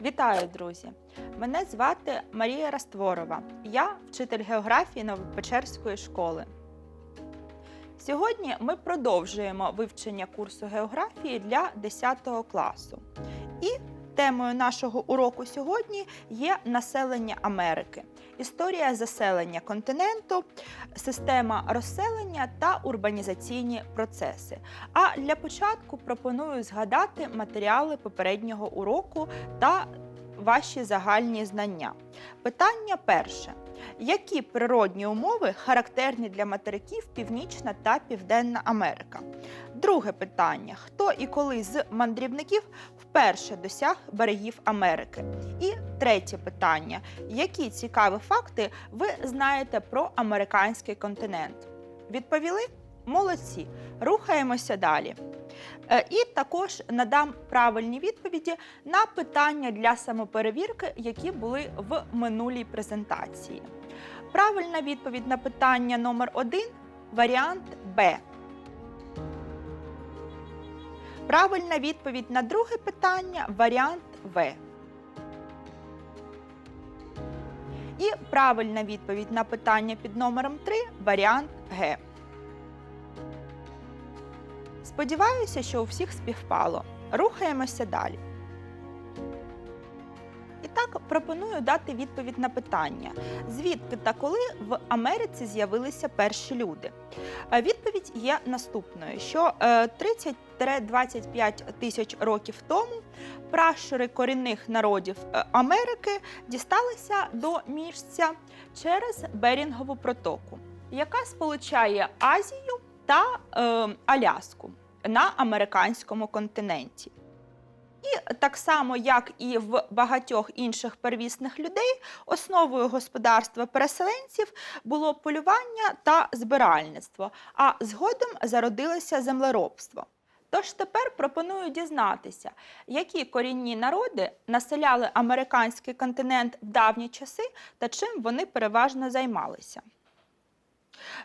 Вітаю, друзі! Мене звати Марія Растворова. Я вчитель географії Новопечерської школи. Сьогодні ми продовжуємо вивчення курсу географії для 10 класу. І темою нашого уроку сьогодні є населення Америки, історія заселення континенту, система розселення та урбанізаційні процеси. А для початку пропоную згадати матеріали попереднього уроку та ваші загальні знання. Питання перше. Які природні умови характерні для материків Північна та Південна Америка? Друге питання: хто і коли з мандрівників вперше досяг берегів Америки? І третє питання: які цікаві факти ви знаєте про американський континент? Відповіли? Молодці. Рухаємося далі. Е, І також надам правильні відповіді на питання для самоперевірки, які були в минулій презентації. Правильна відповідь на питання номер 1 варіант Б. Правильна відповідь на друге питання варіант В. І правильна відповідь на питання під номером 3 варіант Г. Сподіваюся, що у всіх співпало. Рухаємося далі. І так пропоную дати відповідь на питання: звідки та коли в Америці з'явилися перші люди? Е, Відповідь є наступною: що е, 30-25 тисяч років тому пращури корінних народів е, Америки дісталися до місця через Берінгову протоку, яка сполучає Азію та е, Аляску на американському континенті. І так само, як і в багатьох інших первісних людей, основою господарства переселенців було полювання та збиральництво, а згодом зародилося землеробство. Тож тепер пропоную дізнатися, які корінні народи населяли американський континент в давні часи та чим вони переважно займалися.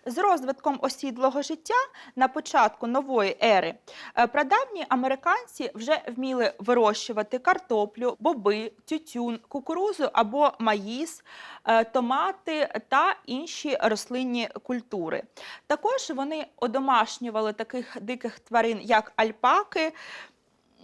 З розвитком осідлого життя на початку нової ери е, прадавні американці вже вміли вирощувати картоплю, боби, тютюн, кукурузу або маїс, е, томати та інші рослинні культури. Також вони одомашнювали таких диких тварин, як альпаки.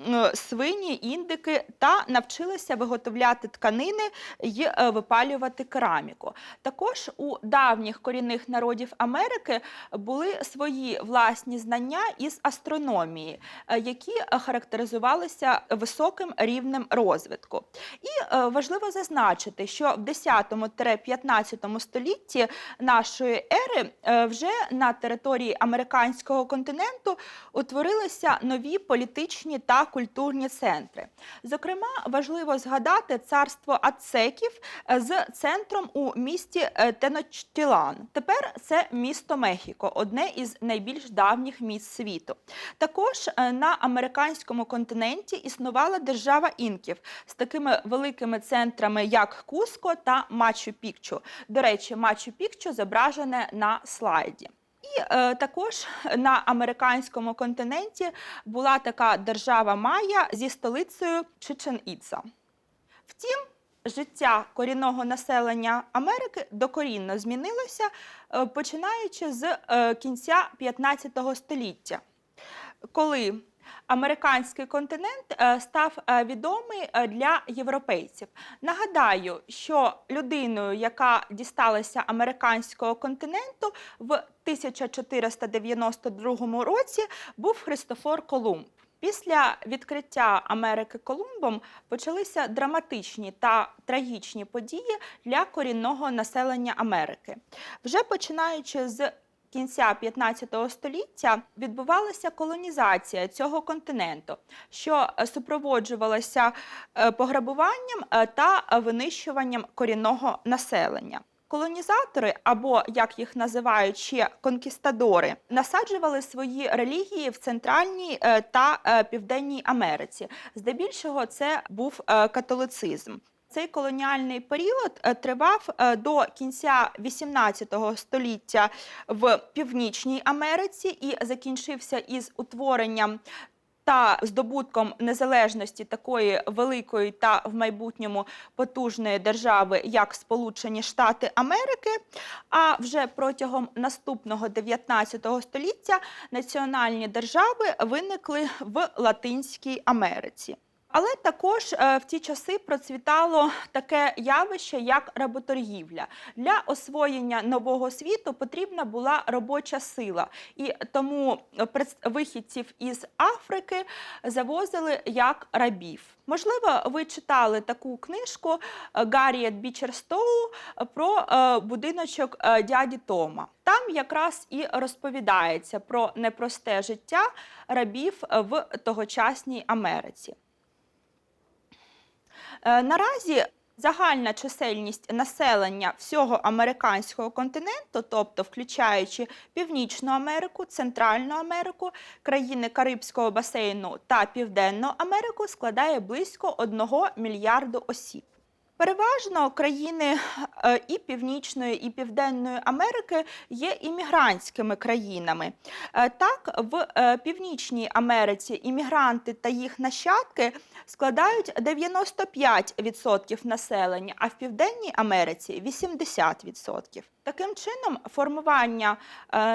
М, Свині, індики та навчилися виготовляти тканини і е, випалювати кераміку. Також у давніх корінних народів Америки були свої власні знання із астрономії, е, які е, характеризувалися високим рівнем розвитку. І е, важливо зазначити, що в 10-15 столітті нашої ери е, вже на території американського континенту утворилися нові політичні та культурні центри. Зокрема, важливо згадати царство ацеків е, з центром у місті е, Теночтілан. Тепер це місто Мехіко, одне із найбільш давніх міст світу. Також е, на американському континенті існувала держава інків з такими великими центрами, як Куско та Мачу-Пікчу. До речі, Мачу-Пікчу зображене на слайді. І е, також на американському континенті була така держава Майя зі столицею Чичен-Іца. Втім, життя корінного населення Америки докорінно змінилося, е, починаючи з е, кінця 15 століття, коли американський континент е, став е, відомий е, для європейців. Нагадаю, що людиною, яка дісталася американського континенту в 1492 році, був Христофор Колумб. Після відкриття Америки Колумбом почалися драматичні та трагічні події для корінного населення Америки. Вже починаючи з кінця 15 століття відбувалася колонізація цього континенту, що е, супроводжувалася е, пограбуванням е, та винищуванням корінного населення. Колонізатори, або як їх називають ще конкістадори, насаджували свої релігії в Центральній та Південній Америці. Здебільшого це був католицизм. Цей колоніальний період е, тривав е, до кінця 18 століття в Північній Америці і закінчився із утворенням та здобутком незалежності такої великої та в майбутньому потужної держави, як Сполучені Штати Америки. А вже протягом наступного 19 століття національні держави виникли в Латинській Америці. Але також е, в ті часи процвітало таке явище, як работоргівля. Для освоєння нового світу потрібна була робоча сила, і тому вихідців із Африки завозили як рабів. Можливо, ви читали таку книжку е, Гарріет Бічерстоу про е, будиночок е, дяді Тома. Там якраз і розповідається про непросте життя рабів в тогочасній Америці. Е, Наразі загальна чисельність населення всього американського континенту, тобто включаючи Північну Америку, Центральну Америку, країни Карибського басейну та Південну Америку, складає близько 1 мільярду осіб. Переважно країни е, і Північної, і Південної Америки є іммігрантськими країнами. Е, Так, в е, Північній Америці іммігранти та їх нащадки складають 95% населення, а в Південній Америці 80%. Таким чином, формування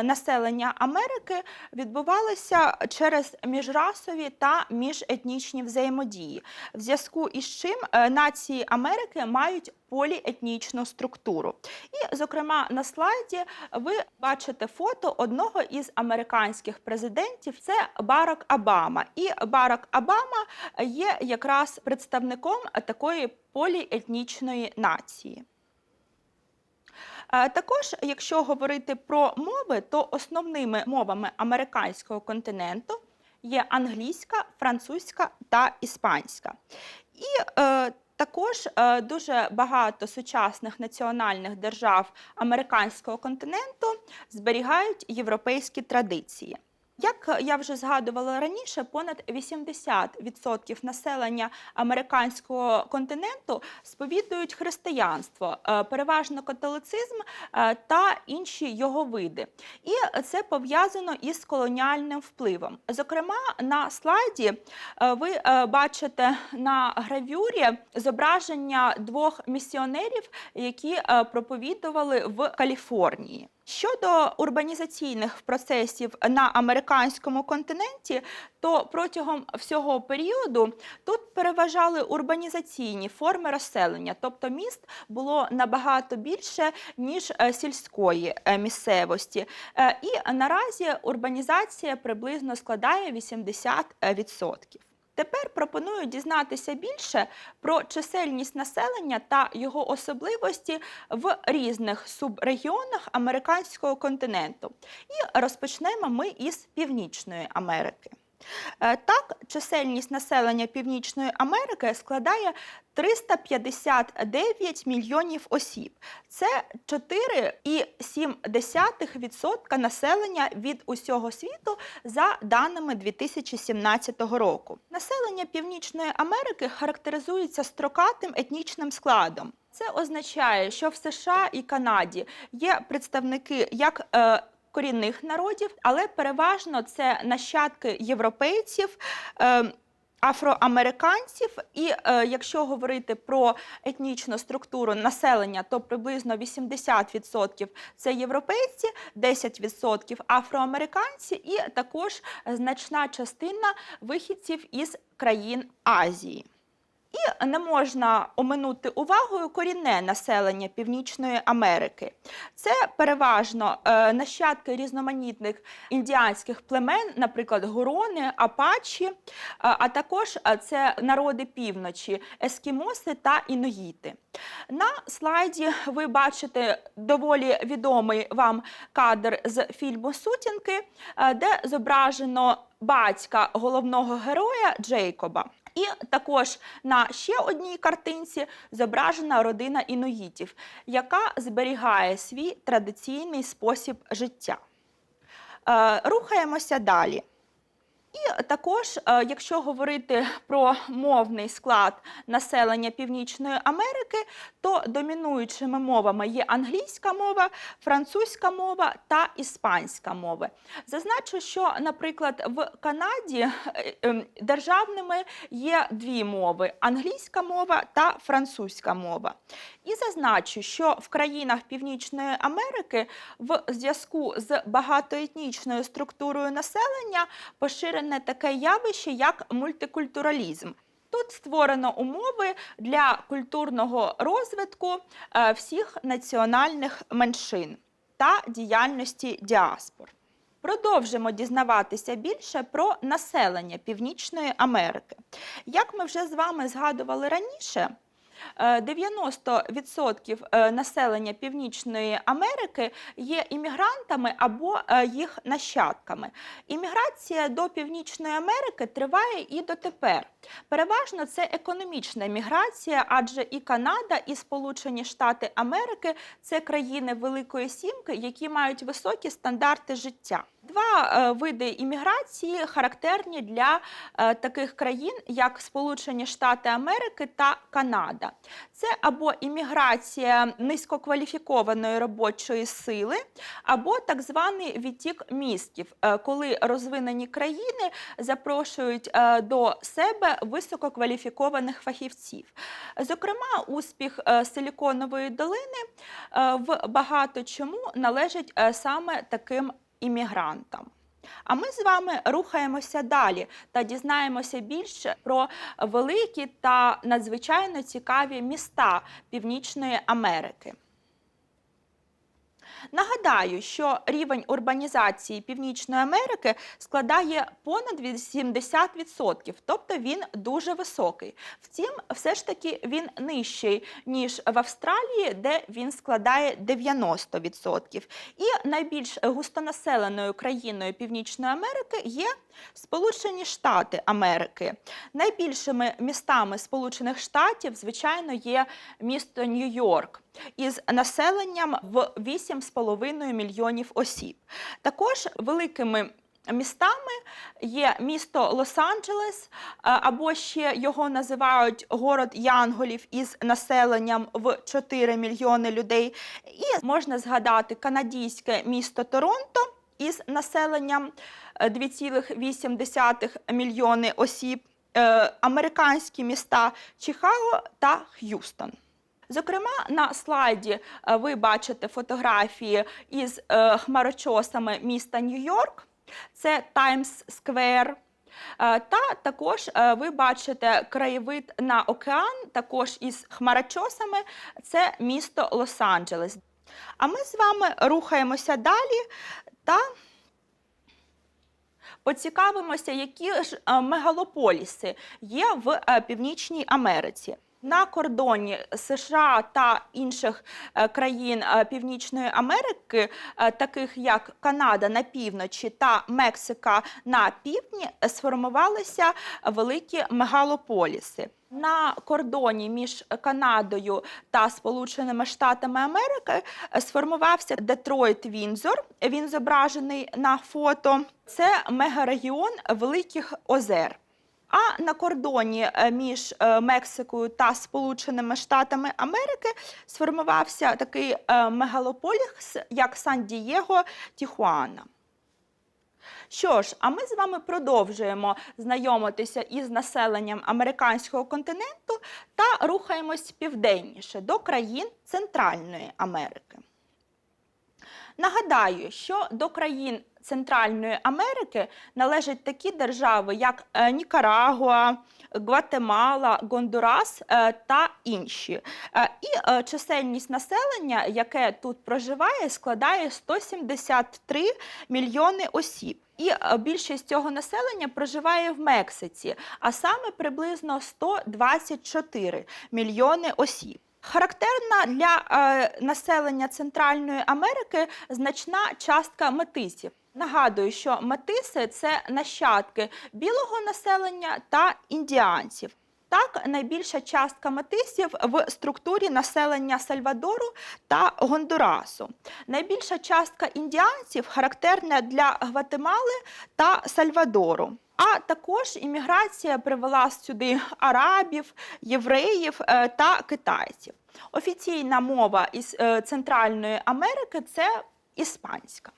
населення Америки відбувалося через міжрасові та міжетнічні взаємодії, в зв'язку із чим нації Америки мають поліетнічну структуру. І, зокрема, на слайді ви бачите фото одного із американських президентів. Це Барак Обама. І Барак Обама є якраз представником такої поліетнічної нації. Е, Також, якщо говорити про мови, то основними мовами американського континенту є англійська, французька та іспанська. І е, також е, дуже багато сучасних національних держав американського континенту зберігають європейські традиції. Як я вже згадувала раніше, понад 80% населення американського континенту сповідують християнство, е, переважно католицизм е, та інші його види. І це пов'язано із колоніальним впливом. Зокрема, на слайді е, ви е, бачите на гравюрі зображення двох місіонерів, які е, проповідували в Каліфорнії. Щодо урбанізаційних процесів на американському континенті, то протягом всього періоду тут переважали урбанізаційні форми розселення, тобто міст було набагато більше ніж е, сільської е, місцевості. Е, І наразі урбанізація приблизно складає 80%. Тепер пропоную дізнатися більше про чисельність населення та його особливості в різних субрегіонах американського континенту. І розпочнемо ми із Північної Аберики. Е, Так, чисельність населення Північної Америки складає 359 мільйонів осіб. Це 4,7% населення від усього світу за даними 2017 року. Населення Північної Америки характеризується строкатим етнічним складом. Це означає, що в США і Канаді є представники як е, корінних народів, але переважно це нащадки європейців. Е, Афроамериканців, і е, якщо говорити про етнічну структуру населення, то приблизно 80% це європейці, 10% афроамериканці, і також значна частина вихідців із країн Азії. І не можна оминути увагою корінне населення Північної Америки. Це переважно е, нащадки різноманітних індіанських племен, наприклад, гурони, апачі, е, а також е, це народи півночі, ескімоси та інуїти. На слайді ви бачите доволі відомий вам кадр з фільму Сутінки, де зображено батька головного героя Джейкоба. І також на ще одній картинці зображена родина інуїтів, яка зберігає свій традиційний спосіб життя. Е, Рухаємося далі. І також, е, якщо говорити про мовний склад населення Північної Америки, то домінуючими мовами є англійська мова, французька мова та іспанська мови. Зазначу, що, наприклад, в Канаді е, ем, державними є дві мови: англійська мова та французька мова. І зазначу, що в країнах Північної Америки в зв'язку з багатоетнічною структурою населення поширене таке явище, як мультикультуралізм. Тут створено умови для культурного розвитку е, всіх національних меншин та діяльності діаспор. Продовжимо дізнаватися більше про населення Північної Америки. Як ми вже з вами згадували раніше, 90% е, населення Північної Америки є іммігрантами або е, їх нащадками. Імміграція до Північної Америки триває і дотепер. Переважно це економічна міграція, адже і Канада, і Сполучені Штати Америки це країни Великої Сімки, які мають високі стандарти життя. Два е, види імміграції характерні для е, таких країн, як Сполучені Штати Америки та Канада. Це або імміграція низькокваліфікованої робочої сили, або так званий відтік мізків, е, коли розвинені країни запрошують до себе висококваліфікованих фахівців. Зокрема, успіх Силіконової долини в багато чому належить саме таким іммігрантам. А ми з вами рухаємося далі та дізнаємося більше про великі та надзвичайно цікаві міста Північної Америки. Нагадаю, що рівень урбанізації Північної Америки складає понад 80%, тобто він дуже високий. Втім, все ж таки він нижчий, ніж в Австралії, де він складає 90%. І найбільш густонаселеною країною Північної Америки є Сполучені Штати Америки. Найбільшими містами Сполучених Штатів, звичайно, є місто Нью-Йорк із населенням в 8,5 мільйонів осіб. Також великими містами є місто Лос-Анджелес, або ще його називають город Янголів із населенням в 4 мільйони людей. І можна згадати канадійське місто Торонто із населенням е, 2,8 мільйони осіб, е, американські міста Чикаго та Х'юстон. Зокрема, на слайді е, ви бачите фотографії із е, хмарочосами міста Нью-Йорк. Це Таймс Сквер. Та також е, ви бачите краєвид на океан, також із хмарочосами. Це місто Лос-Анджелес. А ми з вами рухаємося далі та поцікавимося, які ж мегалополіси є в Північній Америці. На кордоні США та інших е, країн е, Північної Америки, е, таких як Канада на півночі та Мексика на півдні, сформувалися великі мегалополіси. На кордоні між Канадою та Сполученими Штатами Америки сформувався Детройт Вінзор. Він зображений на фото. Це мегарегіон Великих Озер. А на кордоні е, між е, Мексикою та Сполученими Штатами Америки сформувався такий е, мегалополіс, як Сан-Дієго Тіхуана. Що ж, а ми з вами продовжуємо знайомитися із населенням американського континенту та рухаємось південніше до країн Центральної Америки. Нагадаю, що до країн Центральної Америки належать такі держави, як е, Нікарагуа, Гватемала, Гондурас е, та інші. Е, І чисельність населення, яке тут проживає, складає 173 мільйони осіб. І більшість цього населення проживає в Мексиці, а саме приблизно 124 мільйони осіб. Характерна для е, населення Центральної Америки значна частка метисів. Нагадую, що метиси це нащадки білого населення та індіанців. Так, найбільша частка метисів в структурі населення Сальвадору та Гондурасу. Найбільша частка індіанців характерна для Гватемали та Сальвадору. А також імміграція привела сюди арабів, євреїв е, та китайців. Офіційна мова із е, Центральної Америки це іспанська.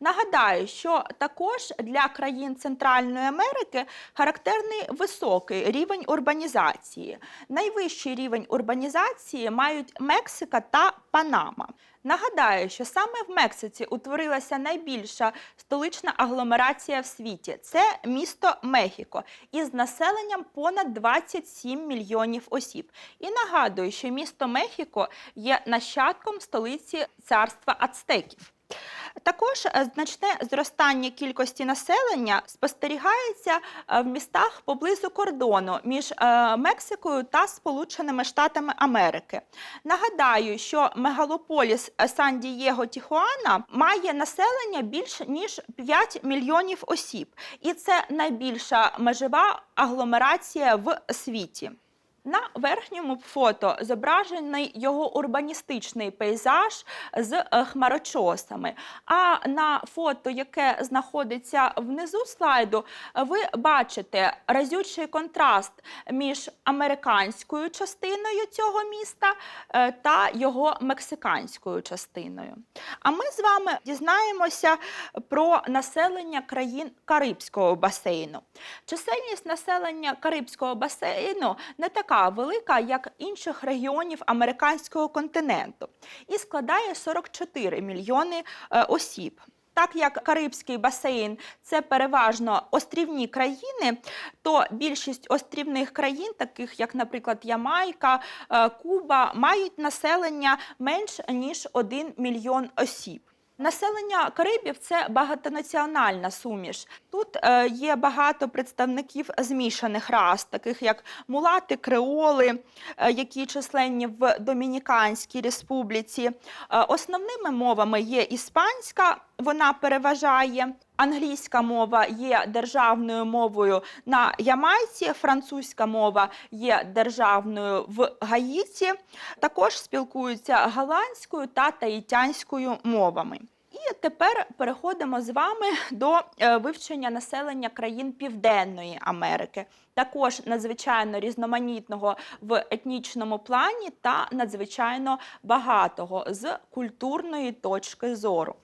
Нагадаю, що також для країн Центральної Америки характерний високий рівень урбанізації. Найвищий рівень урбанізації мають Мексика та Панама. Нагадаю, що саме в Мексиці утворилася найбільша столична агломерація в світі це місто Мехіко із населенням понад 27 мільйонів осіб. І нагадую, що місто Мехіко є нащадком столиці царства ацтеків. Також е, значне зростання кількості населення спостерігається е, в містах поблизу кордону між е, Мексикою та Сполученими Штатами Америки. Нагадаю, що мегалополіс Сан-Дієго Тіхуана має населення більш ніж 5 мільйонів осіб, і це найбільша межова агломерація в світі. На верхньому фото зображений його урбаністичний пейзаж з е, хмарочосами. А на фото, яке знаходиться внизу слайду, ви бачите разючий контраст між американською частиною цього міста е, та його мексиканською частиною. А ми з вами дізнаємося про населення країн Карибського басейну. Чисельність населення Карибського басейну не така велика, як інших регіонів американського континенту, і складає 44 мільйони е, осіб. Так як Карибський басейн це переважно острівні країни, то більшість острівних країн, таких як, наприклад, Ямайка, е, Куба, мають населення менш ніж 1 мільйон осіб. Населення Карибів це багатонаціональна суміш. Тут е, є багато представників змішаних рас, таких як мулати, креоли, е, які численні в Домініканській республіці. Е, основними мовами є іспанська, вона переважає. Англійська мова є державною мовою на Ямайці, французька мова є державною в Гаїті. Також спілкуються голландською та таїтянською мовами. І тепер переходимо з вами до е, вивчення населення країн Південної Америки, також надзвичайно різноманітного в етнічному плані та надзвичайно багатого з культурної точки зору.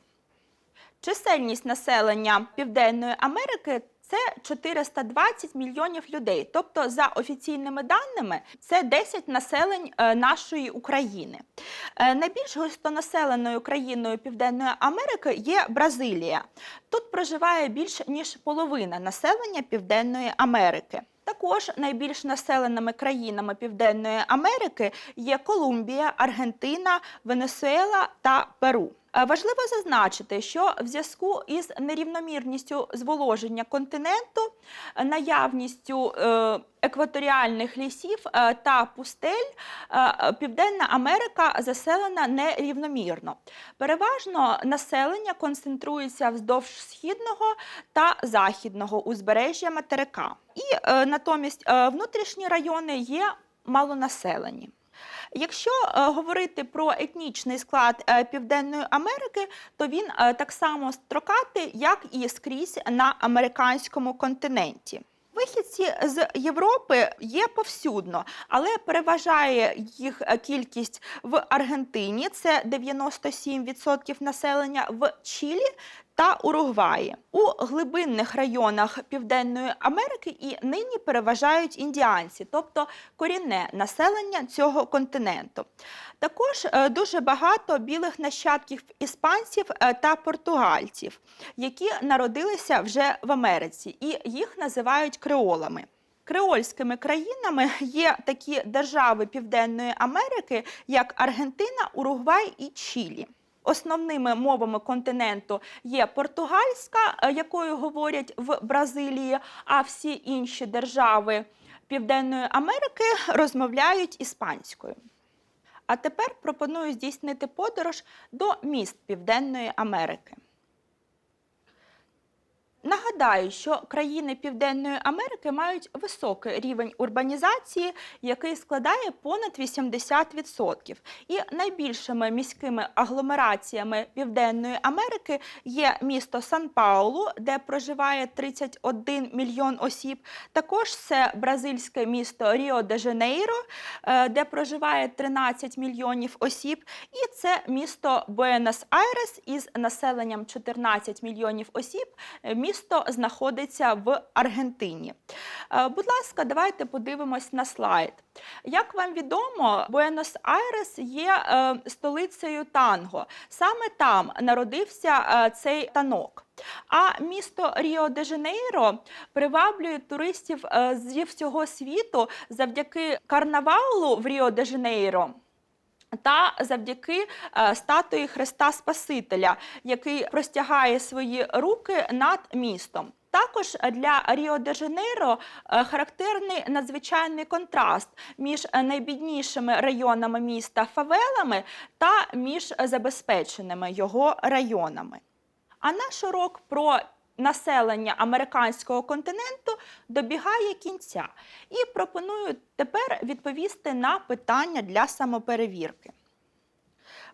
Чисельність населення Південної Америки це 420 мільйонів людей. Тобто, за офіційними даними, це 10 населень е, нашої України. Е, Найбільш густонаселеною країною Південної Америки є Бразилія. Тут проживає більш ніж половина населення Південної Америки. Також найбільш населеними країнами Південної Америки є Колумбія, Аргентина, Венесуела та Перу. Е, Важливо зазначити, що в зв'язку із нерівномірністю зволоження континенту, е, наявністю е, екваторіальних лісів та пустель, Південна Америка заселена нерівномірно. Переважно населення концентрується вздовж східного та західного узбережжя материка. І натомість внутрішні райони є малонаселені. Якщо е, говорити про етнічний склад е, Південної Америки, то він е, так само строкатий, як і скрізь на американському континенті. Вихідці з Європи є повсюдно, але переважає їх кількість в Аргентині це 97% населення, в Чилі та Уругваї. У глибинних районах Південної Америки і нині переважають індіанці, тобто корінне населення цього континенту. Також е, дуже багато білих нащадків іспанців е, та португальців, які народилися вже в Америці, і їх називають креолами. Креольськими країнами є такі держави Південної Америки, як Аргентина, Уругвай і Чилі. Основними мовами континенту є португальська, е, якою говорять в Бразилії, а всі інші держави Південної Америки розмовляють іспанською. А тепер пропоную здійснити подорож до міст Південної Америки. Нагадаю, що країни Південної Америки мають високий рівень урбанізації, який складає понад 80%. І найбільшими міськими агломераціями Південної Америки є місто Сан-Паулу, де проживає 31 мільйон осіб. Також це бразильське місто Ріо-де-Жанейро, е, де проживає 13 мільйонів осіб. І це місто Буенос-Айрес із населенням 14 мільйонів осіб. Місто знаходиться в Аргентині. Е, Будь ласка, давайте подивимось на слайд. Як вам відомо, Буенос-Айрес є е, столицею танго. Саме там народився е, цей танок. А місто Ріо-де-Жанейро приваблює туристів зі всього світу завдяки карнавалу в Ріо-де-Жанейро. Та завдяки е, статуї Христа Спасителя, який простягає свої руки над містом. Також для Ріо-де-Жанейро е, характерний надзвичайний контраст між найбіднішими районами міста фавелами та між забезпеченими його районами. А наш урок про населення американського континенту добігає кінця. І пропоную тепер відповісти на питання для самоперевірки.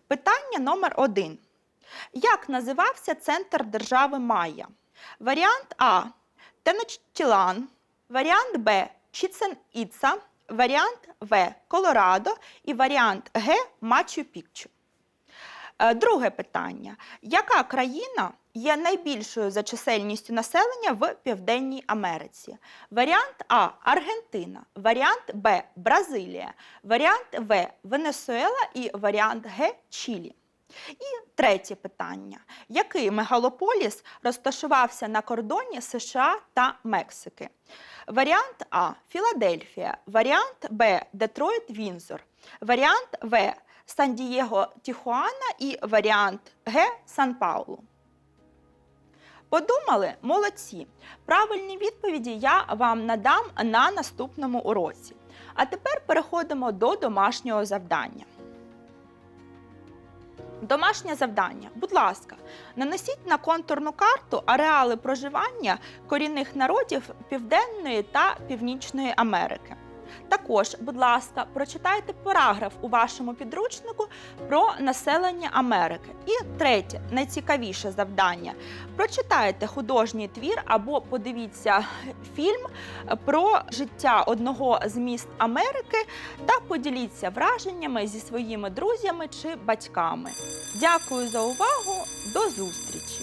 Питання номер один. Як називався центр держави Майя? Варіант А Теночтілан, варіант Б Чіцен Іца, варіант В Колорадо і варіант Г Мачу Пікчу. Е, Друге питання: яка країна є найбільшою за чисельністю населення в Південній Америці? Варіант А Аргентина, варіант Б Бразилія, варіант В Венесуела і варіант Г Чилі. І третє питання: який мегалополіс розташувався на кордоні США та Мексики? Варіант А Філадельфія, варіант Б Детройт Вінзор, варіант В Сан-Дієго Тіхуана і варіант Г Сан-Паулу. Подумали? Молодці. Правильні відповіді я вам надам на наступному уроці. А тепер переходимо до домашнього завдання. Домашнє завдання. Будь ласка, нанесіть на контурну карту ареали проживання корінних народів Південної та Північної Америки. Також, будь ласка, прочитайте параграф у вашому підручнику про населення Америки. І третє, найцікавіше завдання. Прочитайте художній твір або подивіться фільм про життя одного з міст Америки та поділіться враженнями зі своїми друзями чи батьками. Дякую за увагу! До зустрічі!